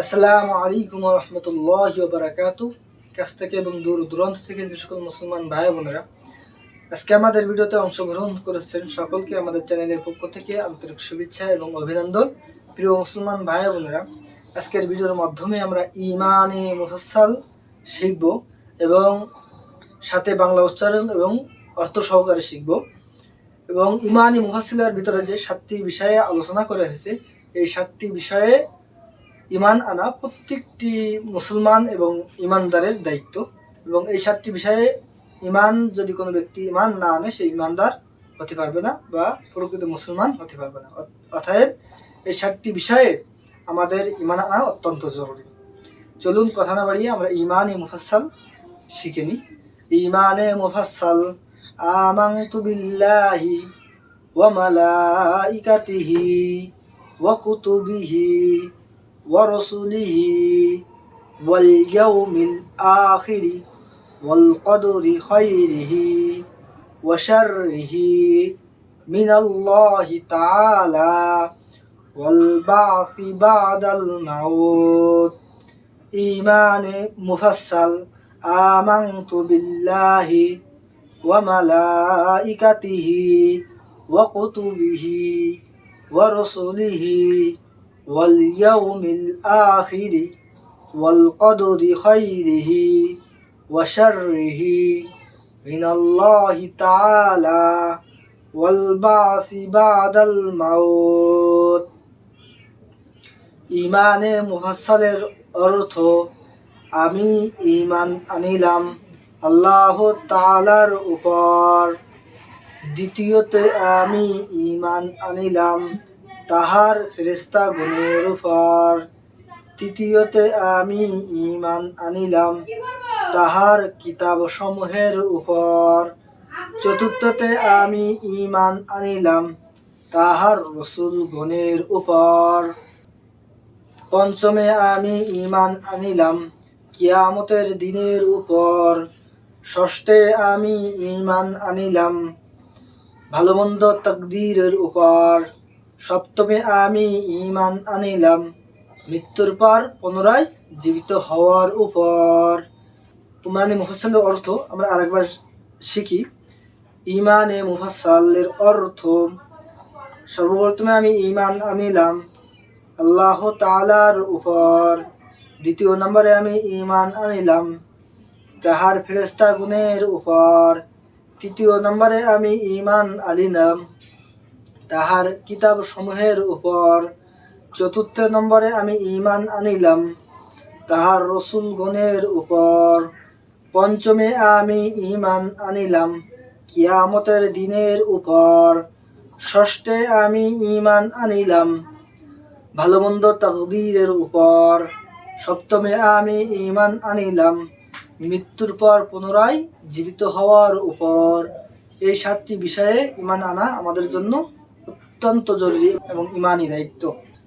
আসসালামু আলাইকুম রহমতুল্লাহ বারাকাত কাছ থেকে এবং দূর দূরান্ত থেকে যে সকল মুসলমান ভাই বোনেরা, আজকে আমাদের ভিডিওতে অংশগ্রহণ করেছেন সকলকে আমাদের চ্যানেলের পক্ষ থেকে আন্তরিক শুভেচ্ছা এবং অভিনন্দন। প্রিয় মুসলমান ভাই বোনেরা, আজকের ভিডিওর মাধ্যমে আমরা ইমানে মুফাসাল শিখব এবং সাথে বাংলা উচ্চারণ এবং অর্থ সহকারে শিখব। এবং ইমানি মুফাসিলার ভিতরে যে সাতটি বিষয়ে আলোচনা করা হয়েছে, এই সাতটি বিষয়ে ইমান আনা প্রত্যেকটি মুসলমান এবং ইমানদারের দায়িত্ব। এবং এই সাতটি বিষয়ে ইমান, যদি কোনো ব্যক্তি ইমান না আনে, সে ইমানদার হতে পারবে না বা প্রকৃত মুসলমান হতে পারবে না। অত- অতএব এই সাতটি বিষয়ে আমাদের ইমান আনা অত্যন্ত জরুরি। চলুন কথা না বাড়িয়ে আমরা ইমানে মুফাসাল শিখে নিই। ইমানে মুফাসাল আমানতু বিল্লাহি ওয়া মালাইকাতিহি ওয়া কুতুবিহি ورسله واليوم الآخر والقدر خيره وشره من الله تعالى والبعث بعد الموت إيمان مفصل آمنت بالله وملائكته وكتبه ورسله واليوم الآخر والقدر خيره وشره من الله تعالى والبعث بعد الموت ইমানে মুফাসসালের অর্থ আমি ইমান আনিলাম আল্লাহ তাআলার উপর দ্বিতীয়তে আমি ইমান আনিলাম তাহার ফেরেস্তা গুণের উপর। তৃতীয়তে আমি ইমান আনিলাম তাহার কিতাব সমূহের উপর। চতুর্থতে আমি ইমান আনিলাম তাহার রসুল গুণের উপর। পঞ্চমে আমি ইমান আনিলাম কিয়ামতের দিনের উপর। ষষ্ঠে আমি ইমান আনিলাম ভালো মন্দ তকদিরের উপর। সপ্তমে আমি ইমান আনিলাম। মৃত্যুর পর পুনরায় জীবিত হওয়ার উপর। মানে মুফাসালের অর্থ আমরা আরেকবার শিখি। ইমানে মুফাসালের অর্থ, সর্বপ্রথমে আমি ইমান আনিলাম আল্লাহ তাআলার উপর। দ্বিতীয় নম্বরে আমি ইমান আনিলাম তাহার ফেরেস্তা গুণের উপর। তৃতীয় নম্বরে আমি ইমান আনিলাম তাহার কিতাব সমূহের উপর। চতুর্থ নম্বরে আমি ইমান আনিলাম, তাহার রসুল গণের উপর। পঞ্চমে আমি ইমান আনিলাম, কিয়ামতের দিনের উপর। ষষ্ঠে আমি ইমান আনিলাম ভালো মন্দ তকদিরের উপর। সপ্তমে আমি ইমান আনিলাম, মৃত্যুর পর পুনরায় জীবিত হওয়ার উপর। এই সাতটি বিষয়ে ইমান আনা আমাদের জন্য অত্যন্ত জরুরি এবং ইমানই দায়িত্ব।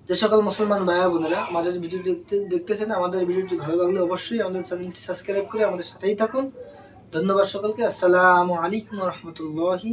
যে সকল মুসলমান ভাইয়া বোনেরা আমাদের ভিডিও দেখতে দেখতেছেন, আমাদের ভিডিওটি ভালো লাগলে অবশ্যই আমাদের চ্যানেলটি সাবস্ক্রাইব করে আমাদের সাথেই থাকুন। ধন্যবাদ সকলকে। আসসালামু আলাইকুম রহমতুল্লাহি